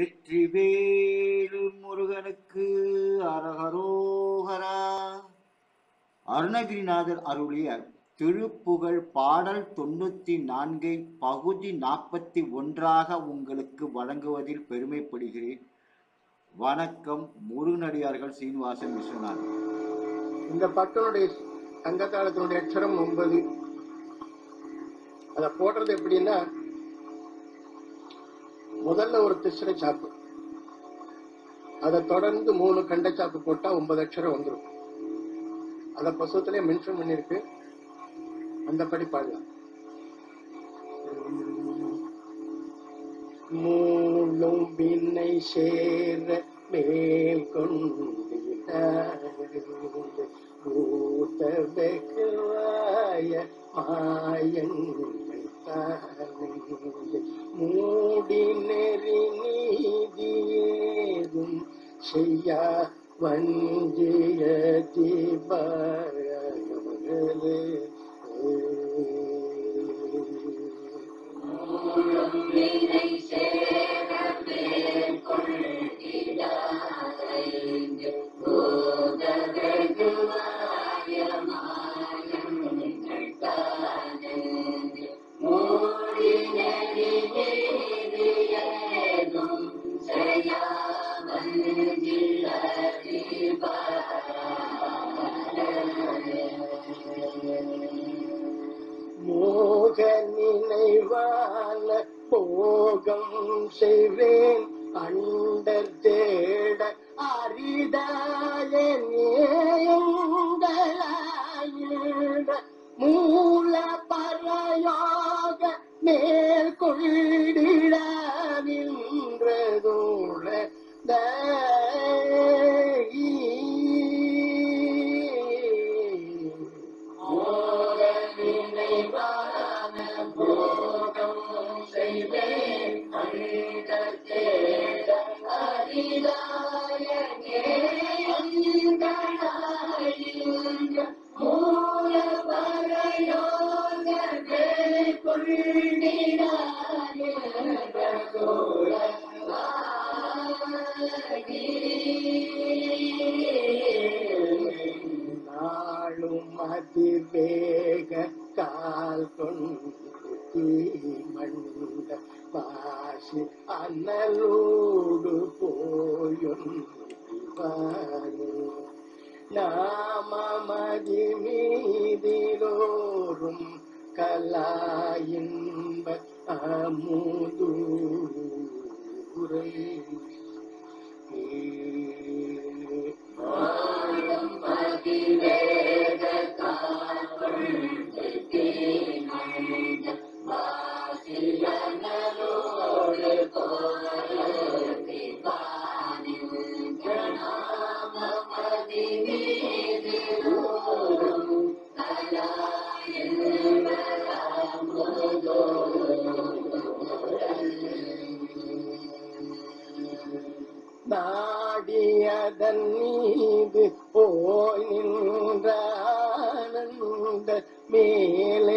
வெற்றிவேல் முருகனுக்கு அரகரோகரா. அருணகிரிநாதர் அருளிய திருப்புகழ் பாடல் தொண்ணூத்தி நான்கை பகுதி நாற்பத்தி ஒன்றாக உங்களுக்கு வழங்குவதில் பெருமைப்படுகிறேன். வணக்கம் முருகனடியார்கள் சீனிவாசன் விஸ்வநாதன். இந்த பட்டனுடைய சங்ககாலத்தினுடைய அக்ஷரம் ஒன்பது. அதை போடுறது எப்படின்னா முதல்ல ஒரு திசரை சாப்பு. அதை தொடர்ந்து மூணு கண்டை சாப்பு போட்டா ஒன்பது அக்ஷரம் வந்துடும் அத புஸ்தகத்திலே மென்ஷன் பண்ணிருக்கு. அந்த படி பாடலாம். மூணும் வினை சேர மேல் கொண்டிட பூத்த வெகுவாய மா श्रिया मञ्जयति परयमगले Oh, செய்வேன். அண்டர் தேட அரிதாய நாளும் அதிவேக கால் கொண்டு மண்ட பாசி அனலோடு போயும் நாமமதி மீதிலோரும் கலாயின்ப அமுது அமுதூரை. நாடியதன் மீது போய் நின்ற மேலே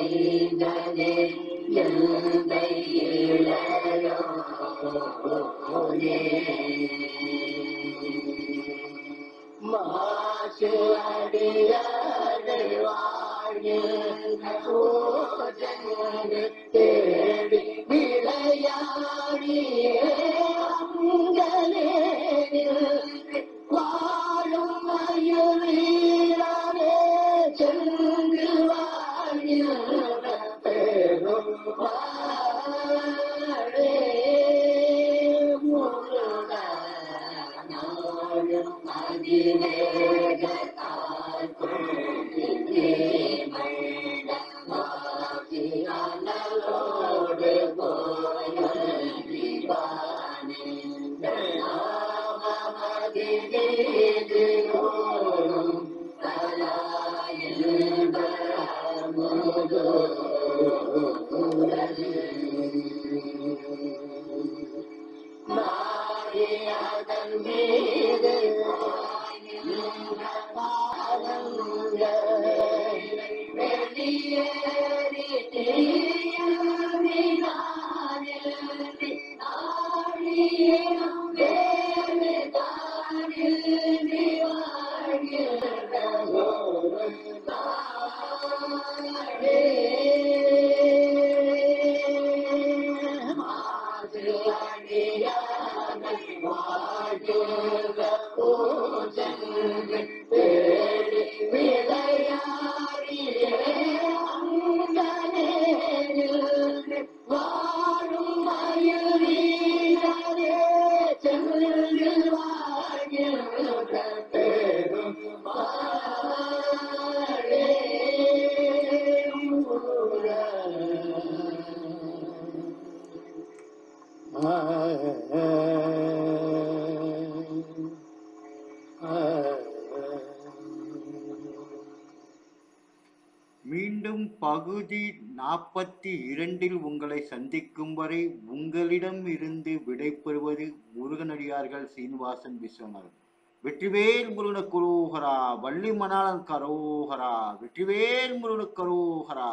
மைந்தனே எந்தை மாசு அடியாடை தேடி விளையாடியே Thank you. வாழும் மயூரே சென்று வாழ்கிற பெரும் வாழே மீண்டும் பகுதி நாற்பத்தி இரண்டில் உங்களை சந்திக்கும் வரை உங்களிடம் இருந்து விடைபெறுவது முருகனடியார்கள் சீனிவாசன் விஸ்வநாதன் வெற்றிவேல் முருகன குரோகரா வள்ளி மணாளன் கரோகரா வெற்றிவேல் முருகன கரோகரா